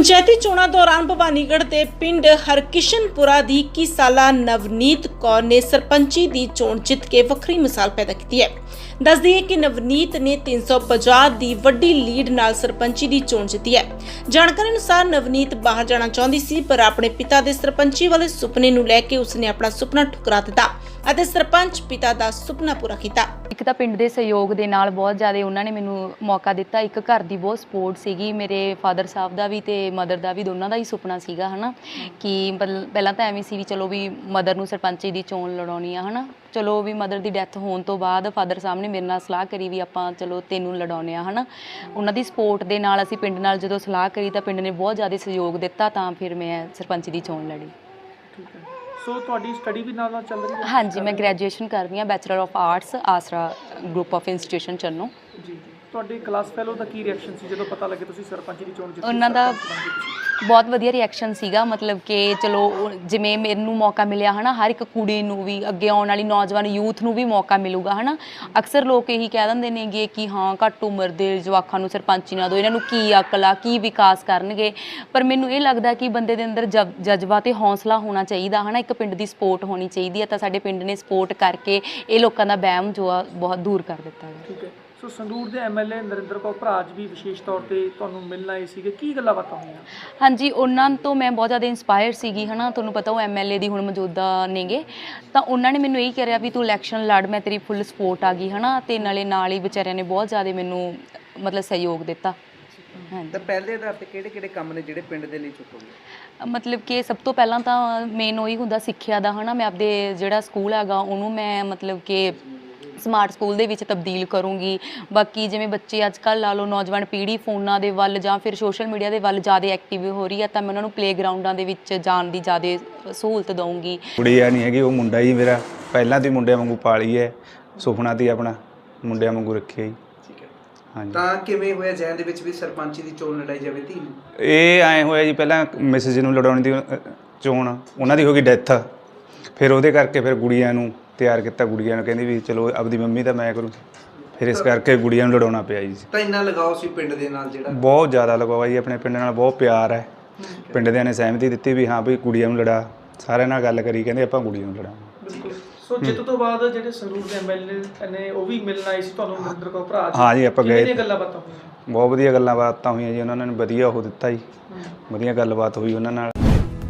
ਪੰਚਾਇਤੀ ਚੋਣਾਂ ਦੌਰਾਨ ਭਵਾਨੀਗੜ੍ਹ ਦੇ ਪਿੰਡ ਹਰਕਿਸ਼ਨਪੁਰਾ ਦੀ ਕਿਸਾਲਾ ਨਵਨੀਤ ਕੌਰ ਨੇ ਸਰਪੰਚੀ ਦੀ ਚੋਣ ਜਿੱਤ ਕੇ ਵੱਖਰੀ ਮਿਸਾਲ ਪੈਦਾ ਕੀਤੀ ਹੈ। ਦੱਸਦੀ ਹੈ ਕਿ ਨਵਨੀਤ ਨੇ 350 ਦੀ ਵੱਡੀ ਲੀਡ ਨਾਲ ਸਰਪੰਚੀ ਦੀ ਚੋਣ ਜਿੱਤੀ ਹੈ। ਜਾਣਕਾਰੀ ਅਨੁਸਾਰ ਨਵਨੀਤ ਬਾਹਰ ਜਾਣਾ ਚਾਹੁੰਦੀ ਸੀ, ਪਰ ਆਪਣੇ ਪਿਤਾ ਦੇ ਸਰਪੰਚੀ ਵਾਲੇ ਸੁਪਨੇ ਨੂੰ ਲੈ ਕੇ ਉਸਨੇ ਆਪਣਾ ਸੁਪਨਾ ਠੁਕਰਾ ਦਿੱਤਾ ਅਤੇ ਸਰਪੰਚ ਪਿਤਾ ਦਾ ਸੁਪਨਾ ਪੂਰਾ ਕੀਤਾ। ਇੱਕ ਤਾਂ ਪਿੰਡ ਦੇ ਸਹਿਯੋਗ ਦੇ ਨਾਲ ਬਹੁਤ ਜ਼ਿਆਦਾ ਉਹਨਾਂ ਨੇ ਮੈਨੂੰ ਮੌਕਾ ਦਿੱਤਾ। ਇੱਕ ਘਰ ਦੀ ਬਹੁਤ ਸਪੋਰਟ ਸੀਗੀ। ਮੇਰੇ ਫਾਦਰ ਸਾਹਿਬ ਦਾ ਵੀ ਤੇ ਮਦਰ ਦਾ ਵੀ ਦੋਨਾਂ ਦਾ ਹੀ ਸੁਪਨਾ ਸੀਗਾ, ਹਨਾ? ਕਿ ਮਤਲਬ ਪਹਿਲਾਂ ਤਾਂ ਐਵੇਂ ਸੀ ਵੀ ਚਲੋ ਵੀ ਮਦਰ ਨੂੰ ਸਰਪੰਚੀ ਦੀ ਚੋਣ ਲੜਾਉਣੀ ਆ, ਹਨਾ? ਚਲੋ ਵੀ ਮਦਰ ਦੀ ਡੈਥ ਹੋਣ ਤੋਂ ਬਾਅਦ ਫਾਦਰ ਸਾਹਿਬ ਨੇ ਮੇਰੇ ਨਾਲ ਸਲਾਹ ਕਰੀ ਵੀ ਆਪਾਂ ਚਲੋ ਤੈਨੂੰ ਲੜਾਉਣੇ ਆ, ਹਨਾ? ਉਹਨਾਂ ਦੀ ਸਪੋਰਟ ਦੇ ਨਾਲ ਅਸੀਂ ਪਿੰਡ ਨਾਲ ਜਦੋਂ ਸਲਾਹ ਕਰੀ ਤਾਂ ਪਿੰਡ ਨੇ ਬਹੁਤ ਜ਼ਿਆਦਾ ਸਹਿਯੋਗ ਦਿੱਤਾ ਤਾਂ ਫਿਰ ਮੈਂ ਸਰਪੰਚ ਦੀ ਚੋਣ ਲੜੀ। ਠੀਕ ਹੈ। ਸੋ ਤੁਹਾਡੀ ਸਟੱਡੀ ਵੀ ਨਾਲ ਨਾਲ ਚੱਲ ਰਹੀ ਹੈ? ਹਾਂਜੀ ਮੈਂ ਗ੍ਰੈਜੂਏਸ਼ਨ ਕਰ ਰਹੀ ਹਾਂ bachelor of arts Aasra group of institution Channo. ਜੀ ਜੀ। ਤੁਹਾਡੇ ਕਲਾਸ ਫੈਲੋ ਦਾ ਕੀ ਰਿਐਕਸ਼ਨ ਸੀ ਜਦੋਂ ਪਤਾ ਲੱਗੇ ਤੁਸੀਂ ਸਰਪੰਚ ਦੀ ਚੋਣ ਜਿੱਤੀ? ਉਹਨਾਂ ਦਾ ਸਰਪੰਚ ਬਣ ਗਏ ਤੁਸੀਂ? ਬਹੁਤ ਵਧੀਆ ਰਿਐਕਸ਼ਨ ਸੀਗਾ, ਮਤਲਬ ਕਿ ਚਲੋ, ਜਿਵੇਂ ਮੈਨੂੰ ਮੌਕਾ ਮਿਲਿਆ ਹਨਾ, ਹਰ ਇੱਕ ਕੁੜੀ ਨੂੰ ਵੀ, ਅੱਗੇ ਆਉਣ ਵਾਲੀ ਨੌਜਵਾਨ ਯੂਥ ਨੂੰ ਵੀ ਮੌਕਾ ਮਿਲੂਗਾ ਹਨਾ। ਅਕਸਰ ਲੋਕ ਇਹੀ ਕਹਿ ਦਿੰਦੇ ਨੇਗੇ ਕਿ ਹਾਂ, ਘੱਟ ਉਮਰ ਦੇ ਜਵਾਕਾਂ ਨੂੰ ਸਰਪੰਚੀ ਨਾ ਦਿਓ, ਇਹਨਾਂ ਨੂੰ ਕੀ ਅਕਲ ਆ, ਕੀ ਵਿਕਾਸ ਕਰਨਗੇ। ਪਰ ਮੈਨੂੰ ਇਹ ਲੱਗਦਾ ਕਿ ਬੰਦੇ ਦੇ ਅੰਦਰ ਜਬ- ਜਜ਼ਬਾ ਤੇ ਹੌਸਲਾ ਹੋਣਾ ਚਾਹੀਦਾ ਹਨਾ, ਇੱਕ ਪਿੰਡ ਦੀ ਸਪੋਰਟ ਹੋਣੀ ਚਾਹੀਦੀ ਹੈ, ਤਾਂ ਸਾਡੇ ਪਿੰਡ ਨੇ ਸਪੋਰਟ ਕਰਕੇ ਇਹ ਲੋਕਾਂ ਦਾ ਵਹਿਮ ਜੋ ਆ, ਬਹੁਤ ਦੂਰ ਕਰ ਦਿੱਤਾ ਹੈ ਠੀਕ ਹੈ। ਸੋ ਸੰਗਰੂਰ ਦੇ ਐਮਐਲਏ ਨਰਿੰਦਰ ਕੌਰ ਭਰਾ ਜੀ ਵੀ ਵਿਸ਼ੇਸ਼ ਤੌਰ ਤੇ ਤੁਹਾਨੂੰ ਮਿਲਣ ਆਏ ਸੀਗੇ। ਕੀ ਗੱਲਾਂ ਬਾਤਾਂ ਹੋਈਆਂ? ਹਾਂਜੀ ਉਹਨਾਂ ਤੋਂ ਮੈਂ ਬਹੁਤ ਜ਼ਿਆਦਾ ਇਨਸਪਾਇਰ ਸੀਗੀ ਹਨਾ? ਤੁਹਾਨੂੰ ਪਤਾ ਉਹ ਐਮਐਲਏ ਦੀ ਹੁਣ ਮੌਜੂਦਾ ਨੇਗੇ। ਤਾਂ ਉਹਨਾਂ ਨੇ ਮੈਨੂੰ ਇਹੀ ਕਿਹਾ ਵੀ ਤੂੰ ਇਲੈਕਸ਼ਨ ਲੜ ਮੈਂ ਤੇਰੀ ਫੁੱਲ ਸਪੋਰਟ ਆ ਗਈ ਹਨਾ? ਤੇ ਨਾਲੇ ਨਾਲ ਹੀ ਵਿਚਾਰਿਆਂ ਨੇ ਬਹੁਤ ਜ਼ਿਆਦਾ ਮੈਨੂੰ ਮਤਲਬ ਸਹਿਯੋਗ ਦਿੱਤਾ। ਹਾਂਜੀ। ਤਾਂ ਪਹਿਲੇ ਆਧਾਰ ਤੇ ਕਿਹੜੇ ਕਿਹੜੇ ਕੰਮ ਨੇ ਜਿਹੜੇ ਪਿੰਡ ਦੇ ਲਈ ਚੁੱਕੋਗੇ? ਮਤਲਬ ਕਿ ਸਭ ਤੋਂ ਪਹਿਲਾਂ ਤਾਂ ਮੇਨ ਉਹੀ ਹੁੰਦਾ ਸਿੱਖਿਆ ਦਾ ਹਨਾ? ਮੈਂ ਆਪਦੇ ਜਿਹੜਾ ਸਕੂਲ ਹੈਗਾ ਉਹਨੂੰ ਮੈਂ ਮਤਲਬ ਕਿ ਸਮਾਰਟ ਸਕੂਲ ਦੇ ਵਿੱਚ ਤਬਦੀਲ ਕਰੂੰਗੀ। ਬਾਕੀ ਜਿਵੇਂ ਬੱਚੇ ਅੱਜ ਕੱਲ੍ਹ ਲਾ ਲਓ ਨੌਜਵਾਨ ਪੀੜ੍ਹੀ ਫੋਨਾਂ ਦੇ ਵੱਲ ਜਾਂ ਫਿਰ ਸੋਸ਼ਲ ਮੀਡੀਆ ਦੇ ਵੱਲ ਜ਼ਿਆਦਾ ਐਕਟਿਵ ਹੋ ਰਹੀ ਹੈ ਤਾਂ ਮੈਂ ਉਹਨਾਂ ਨੂੰ ਪਲੇਗਰਾਉਂਡਾਂ ਦੇ ਵਿੱਚ ਜਾਣ ਦੀ ਜ਼ਿਆਦਾ ਸਹੂਲਤ ਦਊਂਗੀ। ਕੁੜੀਆ ਨਹੀਂ ਹੈਗੀ ਉਹ ਮੁੰਡਾ ਹੀ ਮੇਰਾ ਪਹਿਲਾਂ ਤੇ ਮੁੰਡਿਆਂ ਵਾਂਗੂ ਪਾਲੀ ਹੈ ਸੁਪਨਾ ਤੀ ਆਪਣਾ ਮੁੰਡਿਆਂ ਵਾਂਗੂ ਰੱਖਿਆ ਹੈ। ਹਾਂਜੀ। ਤਾਂ ਕਿਵੇਂ ਹੋਇਆ ਜੈਨ ਦੇ ਵਿੱਚ ਵੀ ਸਰਪੰਚੀ ਦੀ ਚੋਣ ਲੜਾਈ ਜਾਵੇ ਧੀ ਨੂੰ? ਇਹ ਐ ਹੋਇਆ ਜੀ ਪਹਿਲਾਂ ਮਿਸਿਸ ਨੂੰ ਲੜਾਉਣ ਦੀ ਅ, ਚੋਣ ਉਹਨਾਂ ਦੀ ਹੋ ਗਈ ਡੈਥ ਫਿਰ ਉਹਦੇ ਕਰਕੇ ਫਿਰ ਗੁੜੀਆਂ ਨੂੰ ਤਿਆਰ ਕੀਤਾ ਗੁੜੀਆਂ ਨੂੰ ਕਹਿੰਦੀ ਵੀ ਚਲੋ ਆਪਦੀ ਮੰਮੀ ਤਾਂ ਮੈਂ ਕਰੂੰ। ਫਿਰ ਇਸ ਕਰਕੇ ਗੁੜੀਆਂ ਨੂੰ ਲੜਾਉਣਾ ਪਿਆ ਜੀ। ਤਾਂ ਇੰਨਾ ਲਗਾਓ ਸੀ ਪਿੰਡ ਦੇ ਨਾਲ ਜਿਹੜਾ? ਬਹੁਤ ਜ਼ਿਆਦਾ ਲਗਾਵਾ ਜੀ ਆਪਣੇ ਪਿੰਡ ਨਾਲ ਬਹੁਤ ਪਿਆਰ ਹੈ। ਪਿੰਡ ਦਿਆਂ ਨੇ ਸਹਿਮਤੀ ਦਿੱਤੀ ਵੀ ਹਾਂ ਵੀ ਕੁੜੀਆਂ ਨੂੰ ਲੜਾ। ਸਾਰਿਆਂ ਨਾਲ ਗੱਲ ਕਰੀ ਕਹਿੰਦੇ ਆਪਾਂ ਕੁੜੀਆਂ ਨੂੰ ਲੜਾਵਾਂਗੇ ਬਿਲਕੁਲ। ਸੋ ਜਿੱਤ ਤੋਂ ਬਾਅਦ ਜਿਹੜੇ ਸੰਗਰੂਰ ਦੇ ਐਮਐਲਏ ਨੇ ਉਹ ਵੀ ਮਿਲਣ ਆਏ ਸੀ ਤੁਹਾਨੂੰ ਨਰਿੰਦਰ ਕੌਰ ਭਰਾ ਜੀ ਹਾਂ ਜੀ, ਆਪਾਂ ਗਏ। ਦੀਆਂ ਗੱਲਾਂ ਬਾਤਾਂ ਹੋਈਆਂ? ਬਹੁਤ ਵਧੀਆ ਗੱਲਾਂ ਬਾਤਾਂ ਹੋਈਆਂ ਜੀ ਉਹਨਾਂ ਨੇ ਵਧੀਆ ਉਹ ਦਿੱਤਾ ਜੀ। ਵਧੀਆ ਗੱਲਬਾਤ ਹੋਈ ਉਹਨਾਂ ਨਾਲ।